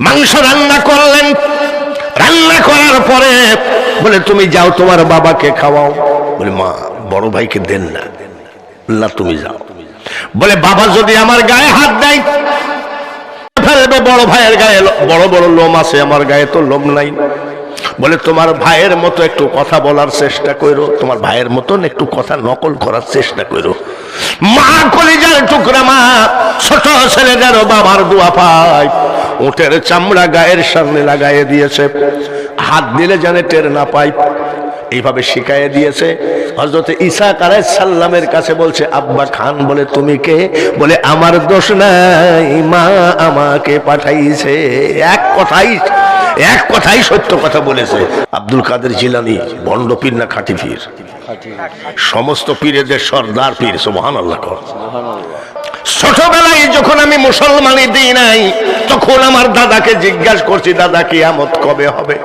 মাংস রান্না করলেন। রান্না করার পরে বলে, তুমি যাও, তোমার বাবাকে খাওয়াও। বলে, মা, বড় ভাইকে দেন না। না, তুমি যাও। বলে, বাবা যদি আমার গায়ে হাত দেয়, ফেলবে বড় ভাইয়ের গায়ে। বড় বড় লোম আছে, আমার গায়ে তো লোম নাই। বলে, তোমার ভাইয়ের মতো একটু কথা বলার চেষ্টা করো, তোমার ভাইয়ের মতন একটু কথা নকল করার চেষ্টা করো। মা কলিজার টুকরা, মা, ছোট ছেলেদের বাবার দোয়া পায়। উটের চামড়া গায়ের সামনে লাগাইয়ে দিয়েছে। হাত দিলে জানে টের না পাই এইভাবে শিখাইয়ে দিয়েছে। হজরত ঈসা কালাই সাল্লামের কাছে বলছে, আব্বা খান, বলে তুমি কে? বলে, আমার দোষ নাই, মা আমাকে পাঠাইছে। এক কথাই এক কথাই সত্য কথা বলেছে। আব্দুল কাদের জিলানি, বন্ড পীর না খাঁটি পীর? সমস্ত পীরেদের সর্দার পীর সোহান আল্লাহ ছোটবেলায় যখন আমি মুসলমানি দিই নাই, তখন আমার দাদাকে জিজ্ঞাসা করছি, দাদা, কিয়ামত কবে হবে?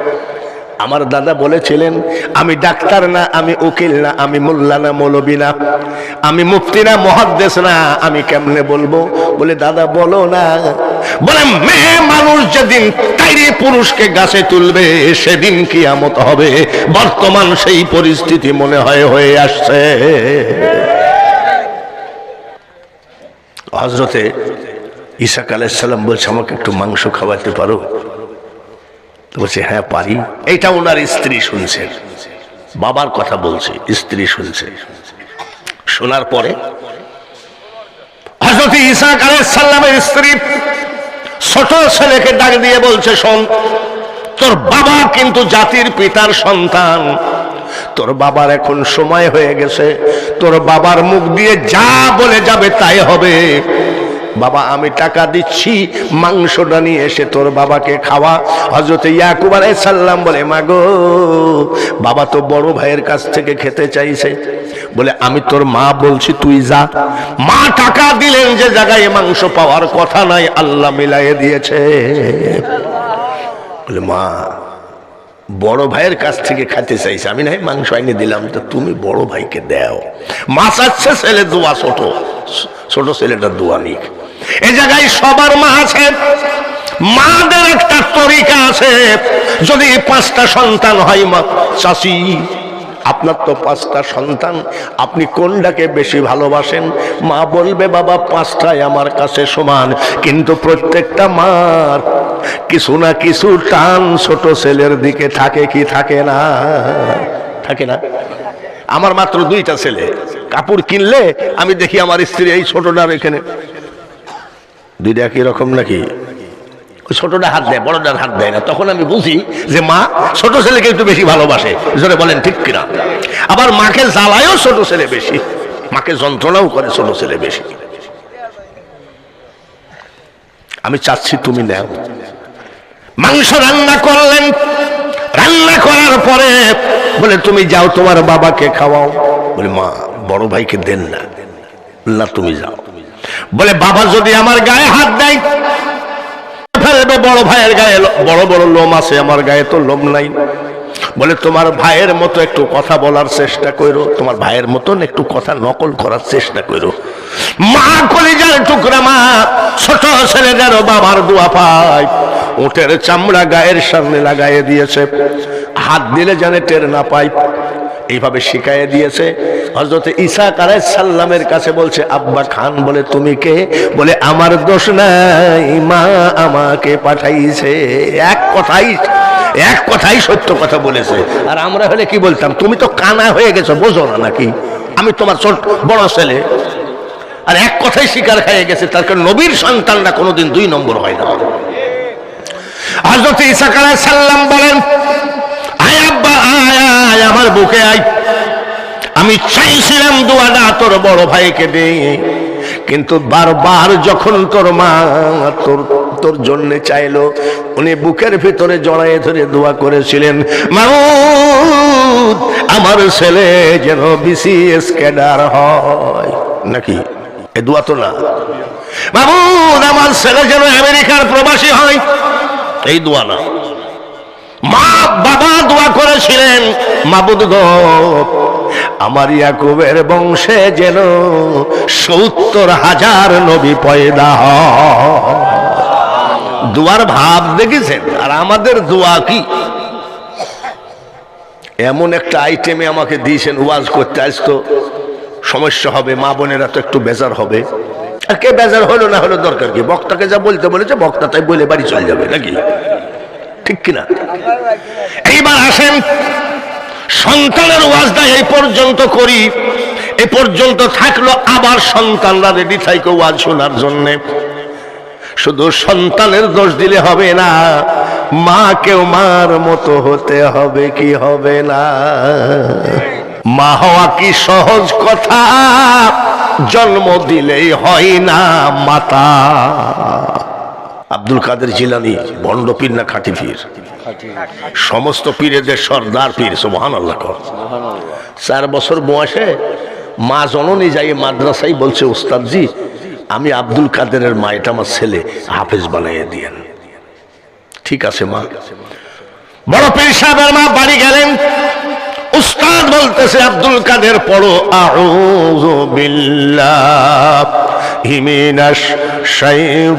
আমার দাদা বলেছিলেন, আমি ডাক্তার না, আমি উকিল না, আমি মোল্লা না, মৌলবী না, আমি মুফতি না মহাদ্দেশ না, আমি কেমনে বলব? বলে, দাদা, বলো না। বলে, মেয়ে মানুষ যেদিন তাইরে পুরুষকে গাছে তুলবে, সেদিন কি আমত হবে। বর্তমান সেই পরিস্থিতি মনে হয় হয়ে আসছে। হজরতে ইসাক আলাইসাল্লাম বলছে, আমাকে একটু মাংস খাওয়াতে পারো? তো বলছে হ্যাঁ পারি। এইটা ওনার স্ত্রী শুনছেন বাবার কথা বলছে, স্ত্রী শুনছে। শোনার পরে হজরত ইসাক আলাইসাল্লামের স্ত্রী ছোট ছেলেকে ডাক দিয়ে বলছে, শোন, তোর বাবা কিন্তু জাতির পিতার সন্তান। তোর বাবার এখন সময় হয়ে গেছে। তোর বাবার মুখ দিয়ে যা বলে যাবে তাই হবে। বাবা, আমি টাকা দিচ্ছি, মাংসটা নিয়ে এসে তোর বাবাকে খাওয়া। হজরত ইয়াকুব সাল্লাম বলে, মাগো, বাবা তো বড় ভাইয়ের কাছ থেকে খেতে চাইছে। বলে, আমি তোর মা বলছি, তুই যা। মা টাকা দিলেন যে জায়গায় মাংস পাওয়ার কথা নাই, আল্লাহ মিলাইয়ে দিয়েছে। বলে, মা বড় ভাইয়ের কাছ থেকে খেতে চাইছে। আমি নাই, মাংস আইনে দিলাম, তো তুমি বড় ভাইকে দেও। মা চাচ্ছে ছেলে দোয়া ছোট। ছোট ছেলেটা দোয়া নিক। এ জায়গায় সবার মা আছে, মাদের একটা তরিকা আছে। যদি পাঁচটা সন্তান হয় মা চাষি আপনার তো পাঁচটা সন্তান। আপনি কোনটাকে বেশি ভালোবাসেন? মা বলবে, বাবা, পাঁচটাই আমার কাছে সমান। কিন্তু প্রত্যেকটা মার কিছু না কিছু টান ছোট ছেলের দিকে থাকে কি থাকে না? থাকে না? আমার মাত্র দুইটা ছেলে। কাপড় কিনলে আমি দেখি আমার স্ত্রী এই ছোটটার এখানে। দুইটা একই রকম নাকি? ছোটটা হাত দেয় বড়টার হাত দেয় না। তখন আমি বুঝি যে মা ছোট ছেলেকে একটু বেশি ভালোবাসে। জোরে বলেন, ঠিক কিনা? আবার মাকে জ্বালায়ও ছোট ছেলে বেশি। মাকে যন্ত্রণাও করে ছোট ছেলে বেশি। আমি চাচ্ছি তুমি নেও। মাংস রান্না করলেন, রান্না করার পরে বলে, তুমি যাও, তোমার বাবাকে খাওয়াও। বলে, মা, বড় ভাইকে দেন না, তুমি যাও। বলে, বাবা যদি আমার গায়ে হাত দেয় ফেলবে বড় ভাইয়ের গায়ে বড় বড় লোম আছে, আমার গায়ে তো লোম নাই। বলে তোমার ভাইয়ের মতো একটু কথা বলার চেষ্টা করো, তোমার ভাইয়ের মতন একটু কথা নকল করার চেষ্টা করো। মা কলিজার টুকরা মা, ছোট ছেলেদের বাবার দোয়া পায়। উটের চামড়া গায়ের সামনে লাগাইয়ে দিয়েছে। হাত দিলে জানে টের না পাই এইভাবে শিখাইয়ে দিয়েছে। হজরত ঈসা কালাই সাল্লামের কাছে বলছে, আব্বা খান বলে, তুমি কে? বলে, আমার দোষ নাই, মা আমাকে পাঠাইছে। এক কথাই এক কথাই সত্য কথা বলেছে। আর আমরা হলে কি বলতাম, তুমি তো কানা হয়ে গেছো, বোঝো না নাকি? আমি তোমার ছোট, বড় ছেলে। আর এক কথাই শিকার খাইয়ে গেছে, তার কারণ নবীর সন্তানরা কোনোদিন দুই নম্বর হয় না। হজরত ঈসা কালাই সাল্লাম বুকে আয় আমি চাইছিলাম দোয়াটা তোর বড় ভাইকে দে, কিন্তু বারবার যখন তোর মা তোর তোর জন্য চাইলো, উনি বুকের ভিতরে জড়াইয়ে ধরে দোয়া করেছিলেন আমার ছেলে যেন বিসিএস ক্যাডার হয়। নাকি? এ দোয়া তো না। মামুদ আমার ছেলে যেন আমেরিকার প্রবাসী হয়। এই দোয়া না। মা, বাবা দোয়া করেছিলেন, মাবুদ আমার ইয়াকুবের বংশে যেন সত্তর হাজার নবী পয়দা দুয়ার ভাব দেখেছেন? আর আমাদের দোয়া কি? এমন একটা আইটেমে আমাকে দিয়েছেন, ওয়াজ করতে। আজ তো সমস্যা হবে, মা বোনেরা তো একটু বেজার হবে। আর কে বেজার হলো না হলো দরকার কি? বক্তাকে যা বলতে বলেছে, বক্তা তাই বলে বাড়ি চলে যাবে নাকি? ঠিক কিনা? এইবার আসেন, সন্তানের ওয়াজটা এই পর্যন্ত করি, এ পর্যন্ত থাকল আবার সন্তানরা রেডি থাইকে ওয়াজ শোনার জন্যে। শুধু সন্তানের দোষ দিলে হবে না, মাকেও মার মতো হতে হবে কি হবে না? মা হওয়া কি সহজ কথা? জন্ম দিলেই হয় না মাতা। আব্দুল কাদের জিলানি বন্ড পীর না খাটি পীর? সমস্ত পীরেদের সর্দার পীর সোহান আল্লাহ চার বছর বয়সে মা জননী যাই মাদ্রাসাই বলছে উস্তাদজি আমি আব্দুল কাদেরের মা, এটা আমার ছেলে, হাফেজ বানাইয়ে দিয়েন। ঠিক আছে মা। বড় পীর সাহেবের মা বাড়ি গেলেন। উস্তাদ বলতেছে, আব্দুল কাদের পড়ো বিল্লাহি। মিনাশ শাইতানির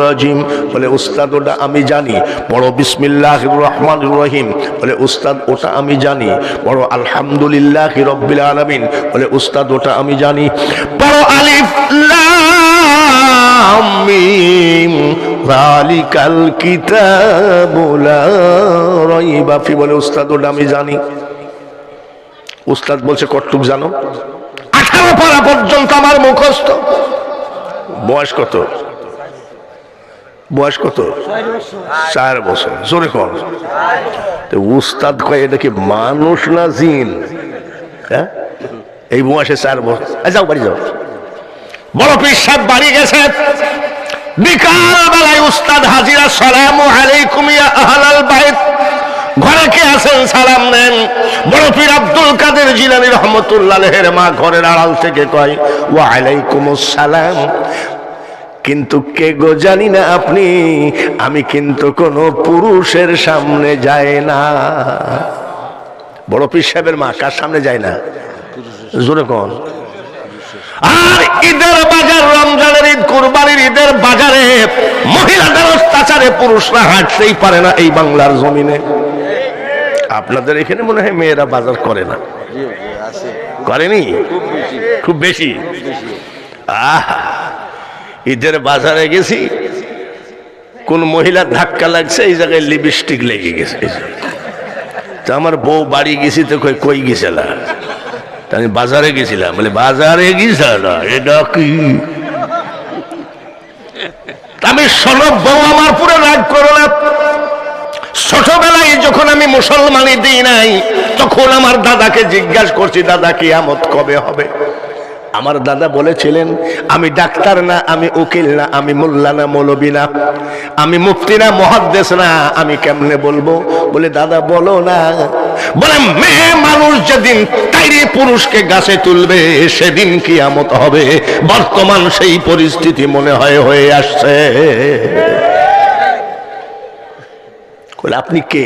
রাজিম। বলে, উস্তাদ, ওটা আমি জানি। পড়ো বিসমিল্লাহির রহমানির রহিম। বলে, উস্তাদ, ওটা আমি জানি। পড়ো আলহামদুলিল্লাহি রাব্বিল আলামিন। বলে, উস্তাদ, ওটা আমি জানি। পড়ো আলিফ লাম মিম, যালিকাল কিতাবু লা বলে, উস্তাদ, ওটা আমি জানি। উস্তাদ বলছে কটুক জানো? আঠারো পারা পর্যন্ত আমার মুখস্থ। বয়স কত? বয়স কত? চার বছর। জোরে কর উস্তাদ কয় এটা কি মানুষ না জিন। হ্যাঁ? এই বয়সে চার বছর। যাও বাড়ি যাও। বড় পীর সাহেব বাড়ি গেছে। বিকাল বেলায় উস্তাদ হাজিরা সালাম আলাইকুম ইয়া আহলাল বাইত। ঘরে কে আছেন সালাম নেন বড় পীর আব্দুল কাদের জিলানী রহমতুল্লাহের মা ঘরের আড়াল থেকে কয়, ওয়া আলাইকুম সালাম। কিন্তু কে গো জানি না আপনি, আমি কিন্তু কোনো পুরুষের সামনে যাই না। বড় পীর সাহেবের মা কার সামনে যায় না? জোরে কোন। আর ঈদের বাজার, রমজানের ঈদ, কুরবানির ঈদের বাজারে মহিলাদের অত্যাচারে পুরুষরা হাঁটতেই পারে না এই বাংলার জমিনে। আপনাদের এখানে মনে হয় মেয়েরা বাজার করে না। করেনি? খুব বেশি। আহ! ঈদের বাজারে গেছি কোন মহিলার ধাক্কা লাগছে এই জায়গায় লিপস্টিক লেগে গেছে তা আমার বউ বাড়ি গেছি তো কই কই গেছিলা আমি বাজারে গেছিলাম বলে বাজারে গেছিল এটা কি? আমি সনব বউ আমার পুরো রাগ করো না ছোটবেলায় যখন আমি মুসলমানি দিই নাই, তখন আমার দাদাকে জিজ্ঞাসা করছি, দাদা, কিয়ামত কবে হবে? আমার দাদা বলেছিলেন, আমি ডাক্তার না, আমি উকিল না, আমি মোল্লা না, মৌলবী না, আমি মুফতি না মহাদ্দেশ না, আমি কেমনে বলব? বলে, দাদা, বলো না। বলে, মেয়ে মানুষ যেদিন তাইরে পুরুষকে গাছে তুলবে, সেদিন কি আমত হবে। বর্তমান সেই পরিস্থিতি মনে হয় হয়ে আসছে। বলে আপনি কে?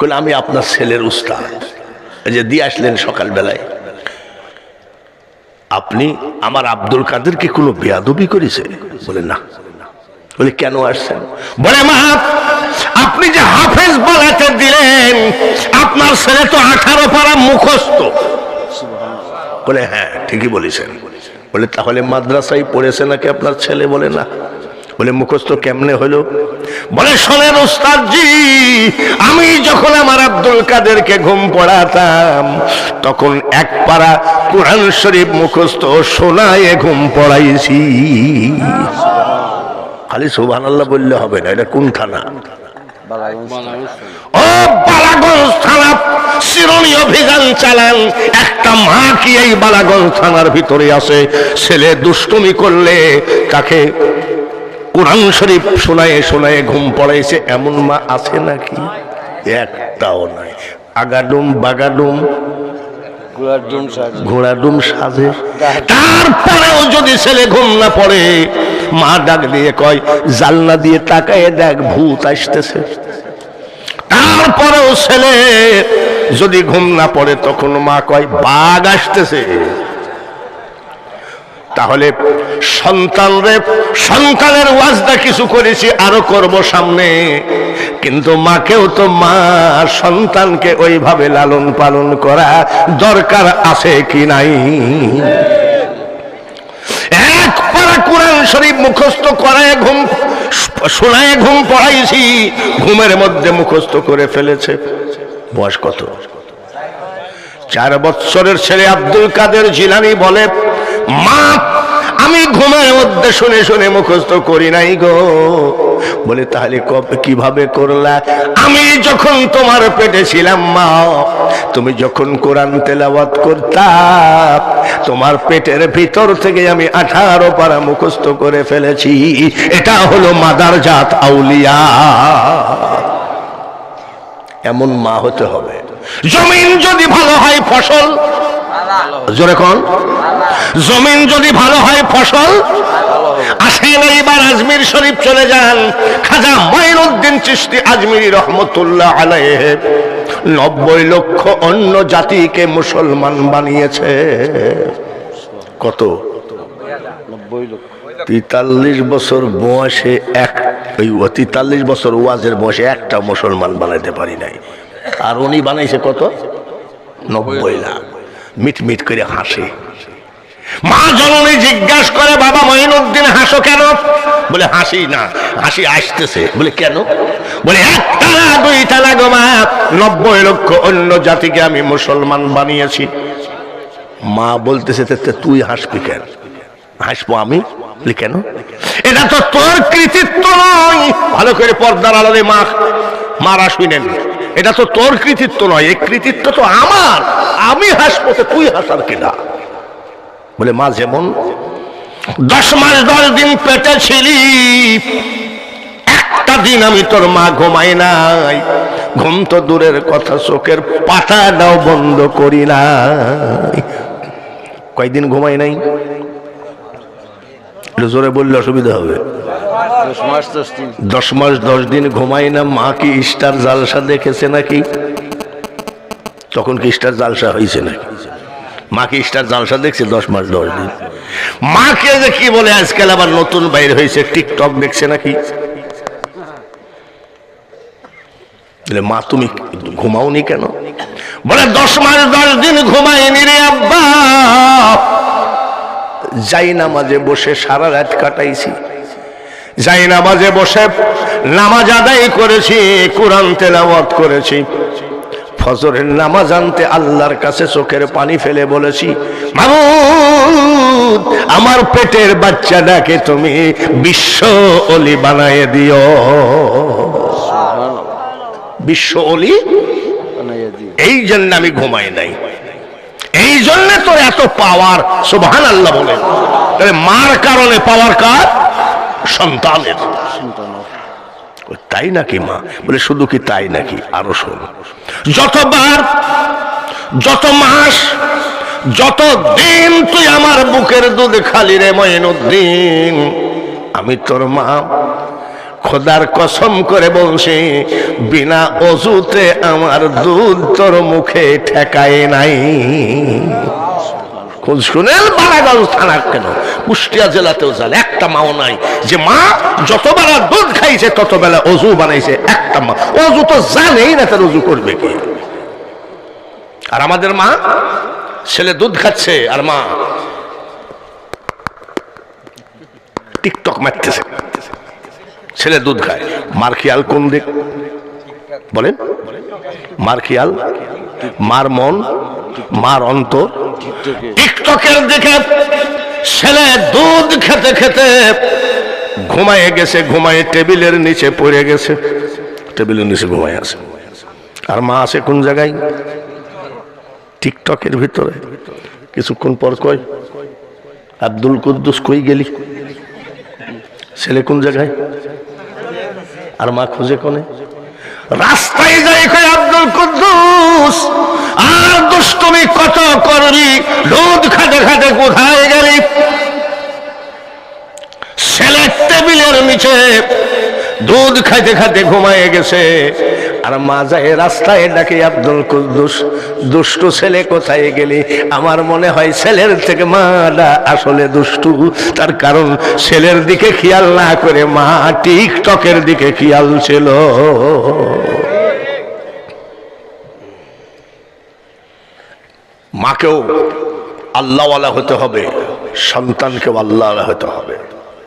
বলে আমি আপনার ছেলের উস্তাদ। যে দিয়ে আসলেন সকালবেলায়। আপনি আমার আব্দুল কাদেরকে কোনো বেয়াদবি করেছে বলে, না। বলে, কেন আসছেন? বলে, মা, আপনি যে হাফেজ বলাতে দিলেন, আপনার ছেলে তো আঠারো পারা মুখস্থ। বলে হ্যাঁ ঠিকই বলেছেন। বলে, তাহলে মাদ্রাসায় পড়েছে নাকি আপনার ছেলে? বলে, না। বলে, মুখস্থ কেমনে হলো? বলে, শোনেন ওস্তাদজি আমি যখন আমার আব্দুল কাদেরকে ঘুম পড়াতাম, তখন এক পাড়া কোরআন শরীফ মুখস্থ শোনায় ঘুম পড়াইছি। খালি সুবহান আল্লাহ বললে হবে না, এটা কোন থানা ও বালাগঞ্জ থানা শিরোনি অভিযান চালান, একটা মা কি এই বালাগঞ্জ থানার ভিতরে আছে ছেলে দুষ্টুমি করলে তাকে কোরআন শরীফ শোনায় শোনায় ঘুম পড়াইছে এমন মা আছে নাকি? একটাও নাই। আগাডুম বাগাডুম ঘোড়াডুম সাজে। তারপরেও যদি ছেলে ঘুম না পড়ে মা ডাক দিয়ে কয় জালনা দিয়ে তাকায় দেখ ভূত আসতেছে। তারপরেও ছেলে যদি ঘুম না পড়ে তখন মা কয় বাঘ আসতেছে। তাহলে সন্তানরে, সন্তানের ওয়াজটা কিছু করেছি, আরও করব সামনে। কিন্তু মাকেও তো মা সন্তানকে ওইভাবে লালন পালন করা দরকার আছে কি নাই? এক পারা কোরআন শরীফ মুখস্থ করায় ঘুম, শোনায় ঘুম পড়াইছি, ঘুমের মধ্যে মুখস্থ করে ফেলেছে। বয়স কত? চার বৎসরের ছেলে আব্দুল কাদের জিলানি বলে মা, আমি ঘুমের মধ্যে শুনে শুনে মুখস্থ করি নাই গো। বলে, তাহলে কবে, কীভাবে করলা? আমি যখন তোমার পেটে ছিলাম, মা, তুমি যখন কোরআন তেলাওয়াত করতাম তোমার পেটের ভিতর থেকে আমি আঠারো পারা মুখস্থ করে ফেলেছি। এটা হলো মাদার জাত আউলিয়া। এমন মা হতে হবে। জমিন যদি ভালো হয়, ফসল জোরে কোন। জমিন যদি ভালো হয় ফসল আসেন এইবার আজমির শরীফ চলে যান। খাজা মাইনুদ্দিন চিস্তি আজমিরি রহমতুল্লাহ আলাইহ। নব্বই লক্ষ অন্য জাতিকে মুসলমান বানিয়েছে। কত? তেতাল্লিশ বছর বয়সে এক ওই তেতাল্লিশ বছর ওয়াজের বয়সে একটা মুসলমান বানাইতে পারি নাই। আর উনি বানাইছে কত? নব্বই লাখ। মিট মিট করে হাসে। মা জননী জিজ্ঞাসা করে, বাবা মঈনুদ্দিন, হাসো কেন? বলে, হাসি না, হাসি আসতেছে। বলে, কেন? বলে একটা না দুইটা না গো মা, নব্বই লক্ষ অন্য জাতিকে আমি মুসলমান বানিয়েছি। মা বলতেছে, "তে- তে, তুই হাসবি কেন? হাসবো আমি? কেন? এটা তো তোর কৃতিত্ব নয়। ভালো করে পর্দার আলাদা মা, মারা শুনেন এটা তো তোর কৃতিত্ব নয়, এই কৃতিত্ব তো আমার। আমি হাসবো, তো তুই হাসার কিনা বলে, মা, যেমন দশ মাস দশ দিন পেটে ছিলি, একটা দিন আমি তোর মা ঘুমাই নাই। ঘুম তো দূরের কথা, চোখের পাতাটাও বন্ধ করি নাই। কয়দিন ঘুমাই নাই? জোরে বললে অসুবিধা হবে। দশ মাস, দশ দিন। ঘুমাই না, মা কি স্টার জালসা দেখেছে নাকি? তখন কি স্টার জালসা হয়েছে নাকি? মা কি স্টার জালসা দেখছে দশ মাস, দশ দিন? মাকে যে কি বলে, আজকাল আবার নতুন বাইর হয়েছে, টিকটক দেখছে নাকি? মা, তুমি ঘুমাওনি কেন? বলে, দশ মাস, দশ দিন ঘুমাইনি রে আব্বা। যাই নামাজে বসে সারা রাত কাটাইছি। যাই নামাজে বসে, নামাজ আদায় করেছি, কোরআন তেলাওয়াত করেছি। ফজরের নামাজ আনতে আল্লাহর কাছে চোখের পানি ফেলে বলেছি আমার পেটের বাচ্চাটাকে তুমি বিশ্ব অলি বানায় দিও। বিশ্ব অলি এই জন্য আমি ঘুমাই নাই। এই জন্য তো এত পাওয়ার সুবহান আল্লাহ তাহলে মার কারণে পাওয়ার কার? সন্তানের। তাই নাকি মা? বলে শুধু কি তাই নাকি? আরও শোন। যতবার যত মাস যত দিন তুই আমার বুকের দুধ খালি রে মঈনুদ্দিন আমি তোর মা। খোদার কসম করে বলছি বিনা অজুতে আমার দুধ তোর মুখে ঠেকায় নাই। খোঁজ শুনেন বারাগঞ্জ থানার কেন? কুষ্টিয়া জেলাতেও জাল, একটা মাও নাই। যে মা যতবেলা দুধ খাইছে, ততবেলা অজু বানাইছে, একটা মা। অজু তো জানেই না তার অজু করবে কি। আর আমাদের মা, ছেলে দুধ খাচ্ছে, আর মা টিকটক মারতেছে। ছেলে দুধ খায়। মার খেয়াল কোন দিক? বলেন। মার খেয়াল, মার মন, মার অন্তর। টিকটকের দিকে ছেলে দুধ খেতে খেতে ঘুমায় গেছে ঘুমায় টেবিলের নিচে পড়ে গেছে। টেবিলের নিচে ঘুমায় আছে। আর মা আছে কোন জায়গায়? টিকটকের ভিতরে। কিছুক্ষণ পর কয়, আব্দুল কুদ্দুস কই গেলি? ছেলে কোন জায়গায়? আর মা খুঁজে কোনে? রাস্তায় যাই কই আর দুষ্টুমি কত কোথায় গেলি? ছেলে টেবিলের নিচে দুধ খাইতে খাইতে ঘুমায় গেছে। আর রাস্তায় ডাকে আব্দুল কুদ্দুস, দুষ্টু ছেলে কোথায় গেলি? আমার মনে হয় ছেলের থেকে মাটা আসলে দুষ্টু। তার কারণ ছেলের দিকে খেয়াল না করে মা টিকটকের দিকে খেয়াল ছিল। মাকেও আল্লাহওয়ালা হতে হবে সন্তানকেও আল্লাহওয়ালা হতে হবে।